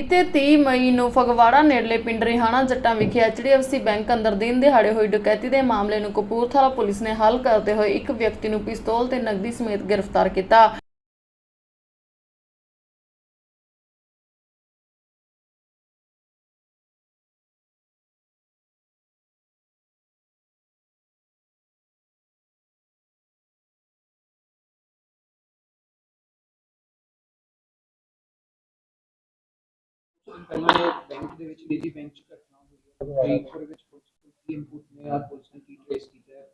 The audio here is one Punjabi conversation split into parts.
ਬੀਤੇ 30 ਮਈ ਨੂੰ ਫਗਵਾੜਾ ਨੇੜਲੇ ਪਿੰਡ ਰਿਹਾਣਾ ਜੱਟਾਂ ਵਿਖੇ ਐਚਡੀਐਫਸੀ ਬੈਂਕ ਅੰਦਰ ਦਿਨ ਦਿਹਾੜੇ ਹੋਈ ਡਕੈਤੀ ਦੇ ਮਾਮਲੇ ਨੂੰ ਕਪੂਰਥਲਾ ਪੁਲਿਸ ਨੇ ਹੱਲ ਕਰਦੇ ਹੋਏ ਇੱਕ ਵਿਅਕਤੀ ਨੂੰ ਪਿਸਤੌਲ ਤੇ ਨਕਦੀ ਸਮੇਤ ਗ੍ਰਿਫਤਾਰ ਕੀਤਾ। ਪਹਿਲਾਂ ਇਹ ਬੈਂਕ ਦੇ ਵਿੱਚ ਨਿੱਜੀ ਬੈਂਕ ਚ ਘਟਨਾ ਹੋਈ ਹੈ। ਤੇ ਉਹਦੇ ਵਿੱਚ ਪੁਲਿਸ ਦੀ ਇਨਪੁਟ ਨੇ ਆ ਪੁਲਿਸ ਨੇ ਕੀ ਟ੍ਰੇਸ ਕੀਤਾ ਹੈ?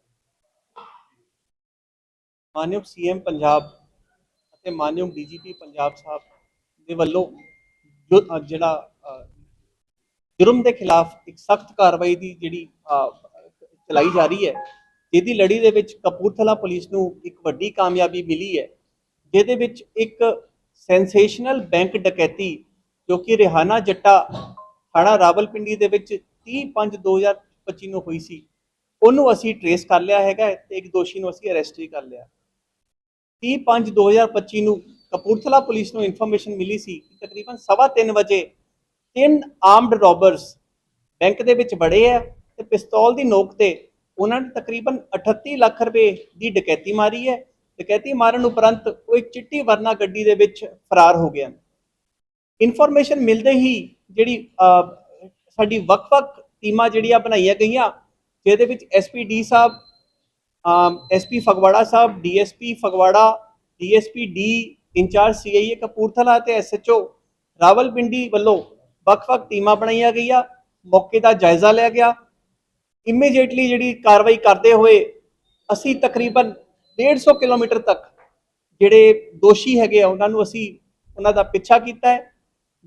ਮਾਨਯੋਗ ਸੀਐਮ ਪੰਜਾਬ ਅਤੇ ਮਾਨਯੋਗ ਡੀਜੀਪੀ ਪੰਜਾਬ ਸਾਹਿਬ ਦੇ ਵੱਲੋਂ ਜਿਹੜਾ ਜੁਰਮ ਦੇ ਖਿਲਾਫ ਇੱਕ ਸਖਤ ਕਾਰਵਾਈ ਦੀ ਜਿਹੜੀ ਚਲਾਈ ਜਾ ਰਹੀ ਹੈ ਜਿਹਦੀ ਲੜੀ ਦੇ ਵਿੱਚ ਕਪੂਰਥਲਾ ਪੁਲਿਸ ਨੂੰ ਇੱਕ ਵੱਡੀ ਕਾਮਯਾਬੀ ਮਿਲੀ ਹੈ ਜਿਹਦੇ ਵਿੱਚ ਇੱਕ ਸੈਂਸੇਸ਼ਨਲ ਬੈਂਕ ਡਕੈਤੀ ਜੋ ਕਿ ਰਿਹਾਨਾ ਜੱਟਾ ਥਾਣਾ ਰਾਵਲਪਿੰਡੀ ਦੇ ਵਿੱਚ 30/5/2025 ਨੂੰ ਹੋਈ ਸੀ। ਉਹਨੂੰ ਅਸੀਂ ਟਰੇਸ ਕਰ ਲਿਆ ਹੈਗਾ ਤੇ ਇੱਕ ਦੋਸ਼ੀ ਨੂੰ ਅਸੀਂ ਅਰੈਸਟ ਵੀ ਕਰ ਲਿਆ। 30/5/2025 ਨੂੰ ਕਪੂਰਥਲਾ ਪੁਲਿਸ ਨੂੰ ਇਨਫੋਰਮੇਸ਼ਨ ਮਿਲੀ ਸੀ ਕਿ ਤਕਰੀਬਨ 3:30 ਵਜੇ ਤਿੰਨ ਆਰਮਡ ਰੋਬਰਸ ਬੈਂਕ ਦੇ ਵਿੱਚ ਵੜੇ ਆ ਤੇ ਪਿਸਤੌਲ ਦੀ ਨੋਕ ਤੇ ਉਹਨਾਂ ਨੇ ਤਕਰੀਬਨ 38 ਲੱਖ ਰੁਪਏ ਦੀ ਡਕੈਤੀ ਮਾਰੀ ਹੈ। ਡਕੈਤੀ ਮਾਰਨ ਉਪਰੰਤ ਉਹ ਇੱਕ ਚਿੱਟੀ ਵਰਨਾ ਗੱਡੀ ਦੇ ਵਿੱਚ ਫਰਾਰ ਹੋ ਗਿਆ ਇਨਫੋਰਮੇਸ਼ਨ ਮਿਲਦੇ ਹੀ ਜਿਹੜੀ ਸਾਡੀ ਵੱਖ-ਵੱਖ ਟੀਮਾਂ ਜਿਹੜੀਆਂ ਬਣਾਈਆਂ ਗਈਆਂ, ਜਿਹਦੇ ਵਿੱਚ ਐਸਪੀਡੀ ਸਾਹਿਬ ਐਸਪੀ ਫਗਵਾੜਾ ਸਾਹਿਬ DSP Phagwara DSP D incharge CIA Kapurthala ਤੇ ਐਸਐਚਓ ਰਾਵਲਪਿੰਡੀ ਵੱਲੋਂ ਵੱਖ-ਵੱਖ ਟੀਮਾਂ ਬਣਾਈਆਂ ਗਈਆਂ, ਮੌਕੇ ਦਾ ਜਾਇਜ਼ਾ ਲਿਆ ਗਿਆ। ਇਮੀਡੀਏਟਲੀ ਜਿਹੜੀ ਕਾਰਵਾਈ ਕਰਦੇ ਹੋਏ ਅਸੀਂ ਤਕਰੀਬਨ 150 ਕਿਲੋਮੀਟਰ ਤੱਕ ਜਿਹੜੇ ਦੋਸ਼ੀ ਹੈਗੇ ਆ, ਉਹਨਾਂ ਨੂੰ ਅਸੀਂ ਉਹਨਾਂ ਦਾ ਪਿੱਛਾ ਕੀਤਾ ਹੈ।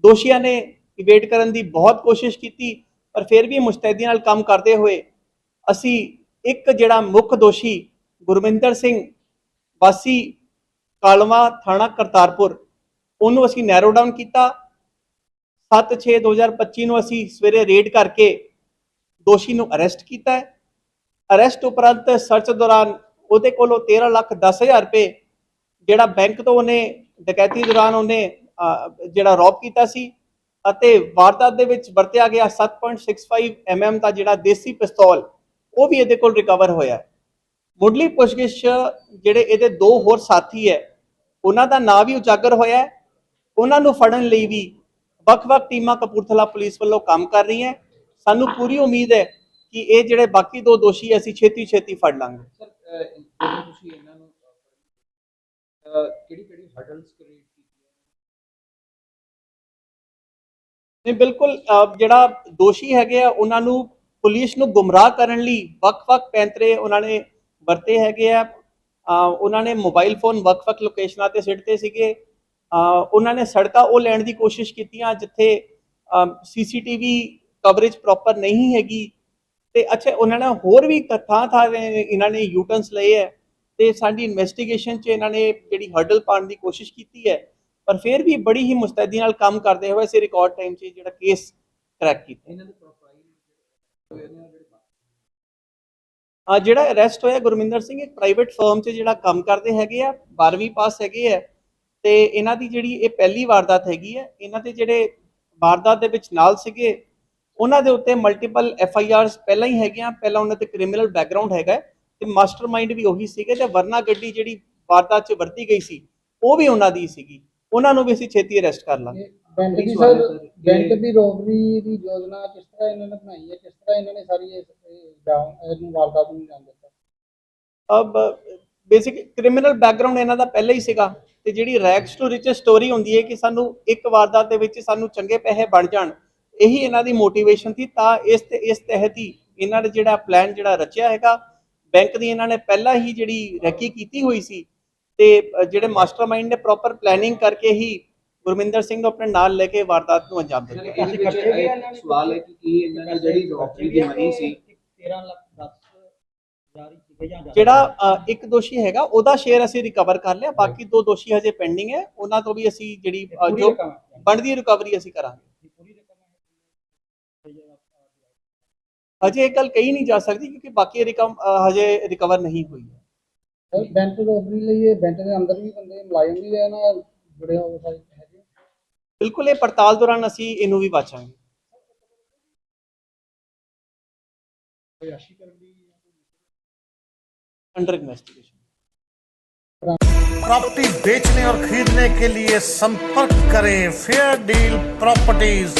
ਦੋਸ਼ੀਆਂ ਨੇ ਇਵੇਟ ਕਰਨ ਦੀ ਬਹੁਤ ਕੋਸ਼ਿਸ਼ ਕੀਤੀ, ਪਰ ਫਿਰ ਵੀ ਮੁਸਤੈਦੀ ਨਾਲ ਕੰਮ ਕਰਦੇ ਹੋਏ ਅਸੀਂ ਇੱਕ ਜਿਹੜਾ ਮੁੱਖ ਦੋਸ਼ੀ ਗੁਰਵਿੰਦਰ ਸਿੰਘ ਵਾਸੀ ਕਾਲਵਾ ਥਾਣਾ ਕਰਤਾਰਪੁਰ, ਉਹਨੂੰ ਅਸੀਂ ਨੈਰੋ ਡਾਊਨ ਕੀਤਾ। 7/6/2025 ਨੂੰ ਅਸੀਂ ਸਵੇਰੇ ਰੇਡ ਕਰਕੇ ਦੋਸ਼ੀ ਨੂੰ ਅਰੈਸਟ ਕੀਤਾ ਹੈ। ਅਰੈਸਟ ਉਪਰੰਤ ਸਰਚ ਦੌਰਾਨ ਉਹਦੇ ਕੋਲੋਂ 13 ਲੱਖ 10 ਹਜ਼ਾਰ ਰੁਪਏ ਜਿਹੜਾ ਬੈਂਕ ਤੋਂ ਉਹਨੇ, ਡਕੈਤੀ ਦੌਰਾਨ ਉਹਨੇ ਜਿਹੜਾ ਰੌਬ ਕੀਤਾ ਸੀ ਅਤੇ ਵਾਰਦਾਤ ਦੇ ਵਿੱਚ ਵਰਤਿਆ ਗਿਆ 7.65 mm ਦਾ ਜਿਹੜਾ ਦੇਸੀ ਪਿਸਤੌਲ, ਉਹ ਵੀ ਇਹਦੇ ਕੋਲ ਰਿਕਵਰ ਹੋਇਆ ਹੈ। ਮੁੱਢਲੀ ਪੁੱਛਗਿੱਛ ਜਿਹੜੇ ਇਹਦੇ ਦੋ ਹੋਰ ਸਾਥੀ ਹੈ, ਉਹਨਾਂ ਦਾ ਨਾਂ ਵੀ ਉਜਾਗਰ ਹੋਇਆ ਹੈ। ਉਹਨਾਂ ਨੂੰ ਫੜਨ ਲਈ ਵੀ ਵੱਖ-ਵੱਖ ਟੀਮਾਂ ਕਪੂਰਥਲਾ ਪੁਲਿਸ ਵੱਲੋਂ ਕੰਮ ਕਰ ਰਹੀਆਂ ਸਾਨੂੰ ਪੂਰੀ ਉਮੀਦ ਹੈ ਕਿ ਇਹ ਜਿਹੜੇ ਬਾਕੀ ਦੋ ਦੋਸ਼ੀ ਅਸੀਂ ਛੇਤੀ ਛੇਤੀ ਫੜ ਲਾਂਗੇ। ਸਰ ਤੁਸੀਂ ਇਹਨਾਂ ਨੂੰ ਕਿਹੜੀ ਕਿਹੜੀ ਹਰਡਲਸ ਕ੍ਰੀਏਟ ਨਹੀਂ, ਬਿਲਕੁਲ ਜਿਹੜਾ ਦੋਸ਼ੀ ਹੈਗੇ ਆ, ਉਹਨਾਂ ਨੂੰ ਪੁਲਿਸ ਨੂੰ ਗੁੰਮਰਾਹ ਕਰਨ ਲਈ ਵੱਖ-ਵੱਖ ਪੈਂਤਰੇ ਉਹਨਾਂ ਨੇ ਵਰਤੇ ਹੈਗੇ ਆ। ਉਹਨਾਂ ਨੇ ਮੋਬਾਈਲ ਫੋਨ ਵੱਖ-ਵੱਖ ਲੋਕੇਸ਼ਨਾਂ ਤੇ ਸਿੱਟਦੇ ਸੀਗੇ। ਉਹਨਾਂ ਨੇ ਸੜਕਾਂ ਉਹ ਲੈਣ ਦੀ ਕੋਸ਼ਿਸ਼ ਕੀਤੀਆਂ ਜਿੱਥੇ ਸੀਸੀਟੀਵੀ ਕਵਰੇਜ ਪ੍ਰੋਪਰ ਨਹੀਂ ਹੈਗੀ। ਤੇ ਅੱਛਾ, ਉਹਨਾਂ ਨੇ ਹੋਰ ਵੀ ਥਾਂ ਥਾਂ ਇਹਨਾਂ ਨੇ ਯੂਟਨਸ ਲਏ ਹੈ ਤੇ ਸਾਡੀ ਇਨਵੈਸਟੀਗੇਸ਼ਨ 'ਚ ਇਹਨਾਂ ਨੇ ਜਿਹੜੀ ਹਰਡਲ ਪਾਉਣ ਦੀ ਕੋਸ਼ਿਸ਼ ਕੀਤੀ ਹੈ ਪਰ ਫਿਰ ਵੀ ਬੜੀ ਹੀ ਮੁਸਤੈਦੀ ਨਾਲ ਕੰਮ ਕਰਦੇ ਹੋਏ ਅਸੀਂ ਰਿਕਾਰਡ ਟਾਈਮ 'ਚ ਜਿਹੜਾ ਕੇਸ ਕ੍ਰੈਕ ਕੀਤਾ। ਇਹਨਾਂ ਦੇ ਪ੍ਰੋਫਾਈਲ ਜਿਹੜੇ ਆ ਜਿਹੜਾ ਅਰੈਸਟ ਹੋਇਆ ਗੁਰਮਿੰਦਰ ਸਿੰਘ ਇੱਕ ਪ੍ਰਾਈਵੇਟ ਫਰਮ 'ਚ ਜਿਹੜਾ ਕੰਮ ਕਰਦੇ ਹੈਗੇ ਆ 12ਵੀਂ ਪਾਸ ਹੈਗੇ ਆ ਤੇ ਇਹਨਾਂ ਦੀ ਜਿਹੜੀ ਇਹ ਪਹਿਲੀ ਵਾਰਦਾਤ ਹੈਗੀ ਹੈ ਇਹਨਾਂ ਦੇ ਜਿਹੜੇ ਵਾਰਦਾਤ ਦੇ ਵਿੱਚ ਨਾਲ ਸੀਗੇ ਉਹਨਾਂ ਦੇ ਉੱਤੇ ਮਲਟੀਪਲ ਐਫ ਆਈ ਆਰਸ ਪਹਿਲਾਂ ਹੀ ਹੈਗੀਆਂ ਪਹਿਲਾਂ ਉਹਨਾਂ ਤੇ ਕ੍ਰਿਮੀਨਲ ਬੈਕਗ੍ਰਾਉਂਡ ਹੈਗਾ ਤੇ ਮਾਸਟਰਮਾਈਂਡ ਵੀ ਉਹੀ ਸੀਗੇ ਤੇ ਵਰਨਾ ਗੱਡੀ ਜਿਹੜੀ ਵਾਰਦਾਤ 'ਚ ਵਰਤੀ ਗਈ ਸੀ ਉਹ ਵੀ ਉਹਨਾਂ ਦੀ ਸੀਗੀ। ਉਹਨਾਂ ਨੂੰ ਵੀ ਅਸੀਂ ਛੇਤੀ ਅਰੈਸਟ ਕਰ ਲਾਂਗੇ ਬੈਂਕ ਦੀ ਸਰ? ਬੈਂਕ ਦੀ ਰੋਬਰੀ ਦੀ ਯੋਜਨਾ ਕਿਸ ਤਰ੍ਹਾਂ ਇਹਨਾਂ ਨੇ ਬਣਾਈ ਹੈ ਕਿਸ ਤਰ੍ਹਾਂ ਇਹਨਾਂ ਨੇ ਸਾਰੀ ਇਹ ਇਹ ਜਾਮ ਇਹਨੂੰ ਵਾਰਦਾਤ ਨੂੰ ਅੰਜਾਮ ਦਿੱਤਾ ਅਬ ਬੇਸਿਕ ਕ੍ਰਿਮੀਨਲ ਬੈਕਗ੍ਰਾਉਂਡ ਇਹਨਾਂ ਦਾ ਪਹਿਲਾਂ ਹੀ ਸੀਗਾ ਤੇ ਜਿਹੜੀ ਰੈਕਸ ਟੂ ਰਿਚ ਸਟੋਰੀ ਹੁੰਦੀ ਹੈ ਕਿ ਸਾਨੂੰ ਇੱਕ ਵਾਰਦਾਤ ਦੇ ਵਿੱਚ ਸਾਨੂੰ ਚੰਗੇ ਪੈਸੇ ਬਣ ਜਾਣ ਇਹੀ ਇਹਨਾਂ ਦੀ ਮੋਟੀਵੇਸ਼ਨ ਸੀ ਤਾਂ ਇਸ ਤੇ ਇਸ ਤਹਿਤ ਹੀ ਇਹਨਾਂ ਨੇ ਜਿਹੜਾ ਪਲਾਨ ਜਿਹੜਾ ਰਚਿਆ ਹੈਗਾ ਬੈਂਕ ਦੀ ਇਹਨਾਂ ਨੇ ਪਹਿਲਾਂ ਹੀ ਜਿਹੜੀ ਰੈਕੀ ਕੀਤੀ ਹੋਈ ਸੀ ਤੇ ਜਿਹੜੇ ਮਾਸਟਰਮਾਈਂਡ ਨੇ ਪ੍ਰੋਪਰ ਪਲੈਨਿੰਗ ਕਰਕੇ ਹੀ ਗੁਰਮਿੰਦਰ ਸਿੰਘ ਨੂੰ ਆਪਣੇ ਨਾਲ ਲੈ ਕੇ ਵਾਰਦਾਤ ਨੂੰ ਅੰਜਾਮ ਦਿੱਤਾ। ਇਹਦੇ ਵਿੱਚ ਇਹ ਸਵਾਲ ਹੈ ਕਿ ਕੀ ਇਹਨਾਂ ਦੀ ਜਿਹੜੀ ਰੋਕਰੀ ਦੀ ਮਨੀ ਸੀ? 13 ਲੱਖ 10 ਜਾਰੀ ਸੀਗੇ ਜਾਂ ਜ਼ਿਆਦਾ? ਜਿਹੜਾ ਇੱਕ ਦੋਸ਼ੀ ਹੈਗਾ ਉਹਦਾ ਸ਼ੇਅਰ ਅਸੀਂ ਰਿਕਵਰ ਕਰ ਲਿਆ ਬਾਕੀ ਦੋ ਦੋਸ਼ੀ ਹਜੇ ਪੈਂਡਿੰਗ ਹੈ ਉਹਨਾਂ ਤੋਂ ਵੀ ਅਸੀਂ ਜਿਹੜੀ ਜੋ। ਬਣਦੀ ਰਿਕਵਰੀ ਅਸੀਂ ਕਰਾਂਗੇ। ਹਜੇ ਇਹ ਗੱਲ ਕਹੀ ਨਹੀਂ ਜਾ ਸਕਦੀ ਕਿਉਂਕਿ ਬਾਕੀ ਰਕਮ ਹਜੇ ਰਿਕਵਰ ਨਹੀਂ ਹੋਈ ਹੈ। ਸਰ ਬੈਂਕ ਤੋਂ ਆਪਣੀ ਲਈ ਇਹ ਬੈਂਕ ਦੇ ਅੰਦਰ ਵੀ ਬੰਦੇ ਮੁਲਾਜ਼ਮ ਵੀ ਹੈ ਨਾ ਜੁੜੇ ਹੋਏ ਸਾਰੇ ਹੈਗੇ ਬਿਲਕੁਲ ਇਹ ਪੜਤਾਲ ਦੌਰਾਨ ਅਸੀਂ ਇਹਨੂੰ ਵੀ ਵਾਚਾਂਗੇ ਕੋਈ ਆਸ਼ੀ ਕਰਨ ਦੀ अंडर इन्वेस्टिगेशन प्रॉपर्टी बेचने और खरीदने के लिए संपर्क करें फेयर डील प्रॉपर्टीज़